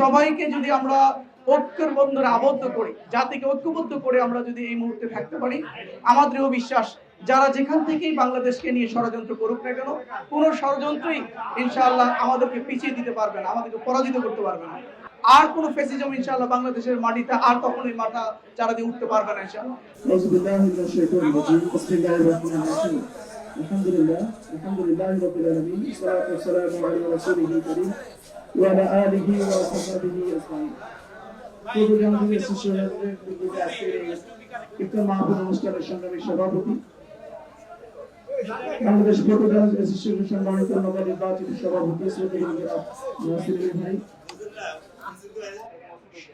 সবাইকে যদি আমরা ঐক্যের বন্ধনে আবদ্ধ করি, জাতিকে ঐক্যবদ্ধ করে আমরা যদি এই মুহূর্তে থাকতে পারি আমাদেরও বিশ্বাস, যারা যেখান থেকেই বাংলাদেশকে নিয়ে ষড়যন্ত্র করুক না কেন, কোন ষড়যন্ত্রই ইনশাআল্লাহ আমাদেরকে পিছিয়ে দিতে পারবে না, আমাদেরকে পরাজিত করতে পারবে না। আর কোন ফেসিজম ইনশাআল্লাহ বাংলাদেশের মাটিতে আর কখনোই মাথা চারা দিয়ে উঠতে পারবে না ইনশাআল্লাহ। أعوذ بالله من الشيطان الرجيم بسم الله الرحمن الرحيم الحمد لله الحمد لله رب العالمين والصلاة والسلام على رسوله الكريم وعلى آله وصحبه أجمعين পূর্ব জানাতে শিশুদের বিদ্যুৎ আজকে ইফতার মাহফিল অনুষ্ঠানের সংগ্রামী সভাপতি বাংলাদেশ ফটো জানাতে শিশুদের সম্মানিত নবনির্বাচিত সভাপতি শ্রদ্ধা নাসির ভাই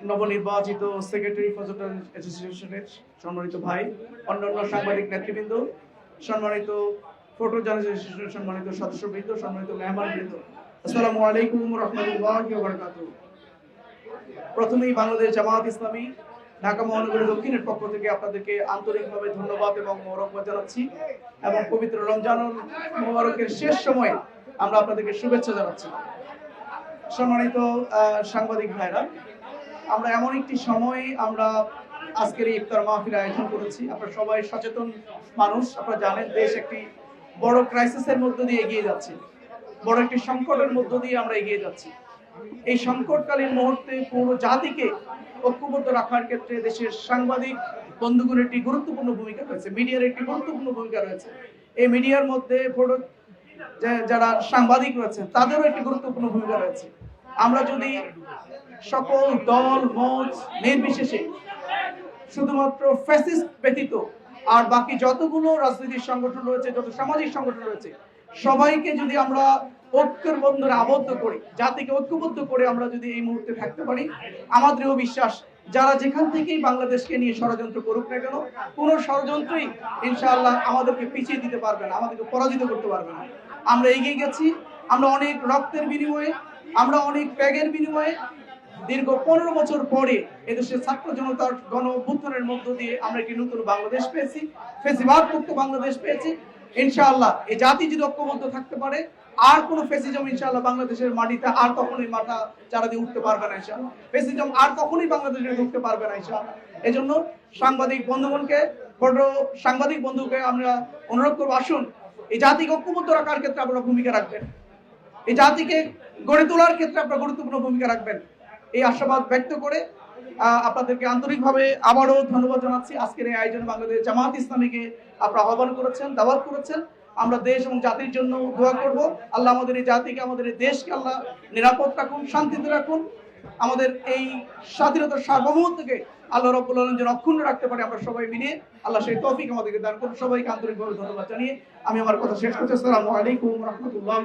নবনির্বাচিত সেক্রেটারি ফজল অ্যাসোসিয়েশনের সম্মানিত ভাই অন্যান্য সাংবাদিক নেতৃবৃন্দ সম্মানিত ফটো জার্নালিস্ট অ্যাসোসিয়েশনের সম্মানিত সদস্যবৃন্দ, সম্মানিত মেহমানবৃন্দ, আসসালামু আলাইকুম রহমতুল্লাহি প্রথমেই বাংলাদেশ জামায়াত ইসলামী ঢাকা মহানগরী দক্ষিণের পক্ষ থেকে আপনাদেরকে আন্তরিকভাবে ধন্যবাদ এবং মোবারকবাদ জানাচ্ছি এবং পবিত্র রমজানুল মোবারকের শেষ সময়ে আমরা আপনাদেরকে শুভেচ্ছা জানাচ্ছি। সম্মানিত সাংবাদিক ভাইরা, আমরা এমন একটি সময় আমরা আজকের এই ইফতার মাহফিল আয়োজন করেছি। আপনারা সবাই সচেতন মানুষ, আপনারা জানেন, দেশ একটি বড় ক্রাইসিসের মধ্য দিয়ে এগিয়ে যাচ্ছে। বড় একটি সংকটের মধ্য দিয়ে আমরা এগিয়ে যাচ্ছি। এই সংকটকালীন মুহূর্তে পুরো জাতিকে ঐক্যবদ্ধ রাখার ক্ষেত্রে দেশের সাংবাদিক বন্ধুগুলোর একটি গুরুত্বপূর্ণ ভূমিকা রয়েছে। মিডিয়ার একটি গুরুত্বপূর্ণ ভূমিকা রয়েছে। এই মিডিয়ার মধ্যে যারা সাংবাদিক রয়েছেন, তাদেরও একটি গুরুত্বপূর্ণ ভূমিকা রয়েছে। আমরা যদি সকল দল মত নির্বিশেষে শুধুমাত্র ফ্যাসিস্ট ব্যতীত আর বাকি যতগুলো রাজনৈতিক সংগঠন রয়েছে, যত সামাজিক সংগঠন রয়েছে, সবাইকে যদি আমরা ঐক্যের বন্ধনে আবদ্ধ করি, জাতিকে ঐক্যবদ্ধ করে আমরা যদি এই মুহূর্তে থাকতে পারি আমাদেরও বিশ্বাস, যারা যেখান থেকেই বাংলাদেশকে নিয়ে ষড়যন্ত্র করুক না কেন, কোন ষড়যন্ত্রই ইনশাআল্লাহ আমাদেরকে পিছিয়ে দিতে পারবে না, আমাদেরকে পরাজিত করতে পারবে না। আমরা এগিয়ে গেছি, আমরা অনেক রক্তের বিনিময়ে, আমরা অনেক ত্যাগের বিনিময়ে দীর্ঘ পনেরো বছর পরে এদেশের ছাত্র জনতার গণ অভ্যুত্থানের মধ্য দিয়ে আমরা একটি নতুন বাংলাদেশ পেয়েছি ফেসিবাদ মুক্ত বাংলাদেশ পেয়েছি। ইনশাআল্লাহ এই জাতি যদি ঐক্যবদ্ধ থাকতে পারে, আর কোন ফেসিজম ইনশাআল্লাহ বাংলাদেশের মাটিতে আর কখনোই মাথা চারা দিয়ে উঠতে পারবে না ইনশাআল্লাহ। ফেসিজম আর কখনোই বাংলাদেশে ঢুকতে পারবে না ইনশাআল্লাহ। এজন্য সাংবাদিক বন্ধুগণকে, বড় সাংবাদিক বন্ধুকে আমরা অনুরোধ করব, আসুন, এই জাতিকে ঐক্যবদ্ধ রাখার ক্ষেত্রে আপনারা ভূমিকা রাখবেন। এই জাতিকে গড়ে তোলার ক্ষেত্রে আপনারা গুরুত্বপূর্ণ ভূমিকা রাখবেন। এই আশাবাদ ব্যক্ত করে আপনাদেরকে আন্তরিকভাবে আবারও ধন্যবাদ জানাচ্ছি। আজকের এই আয়োজনে বাংলাদেশ জামাত ইসলামীকে আপনারা আহ্বান করেছেন, দাওয়াত করেছেন। আমরা দেশ এবং জাতির জন্য দোয়া করব। আল্লাহ আমাদের এই জাতিকে, আমাদের এই দেশকে আল্লাহ নিরাপদ রাখুন, শান্তিতে রাখুন। আমাদের এই স্বাধীনতার সার্বভৌমত্বকে আল্লাহ আলম যেন অক্ষুণ্ণ রাখতে পারে, আমরা সবাই মিলে আল্লাহ সেই তৌফিক আমাদেরকে দান করুন। সবাইকে আন্তরিকভাবে ধন্যবাদ জানিয়ে আমি আমার কথা শেষ করছি। আসসালামু আলাইকুম রহমতুল্লাহ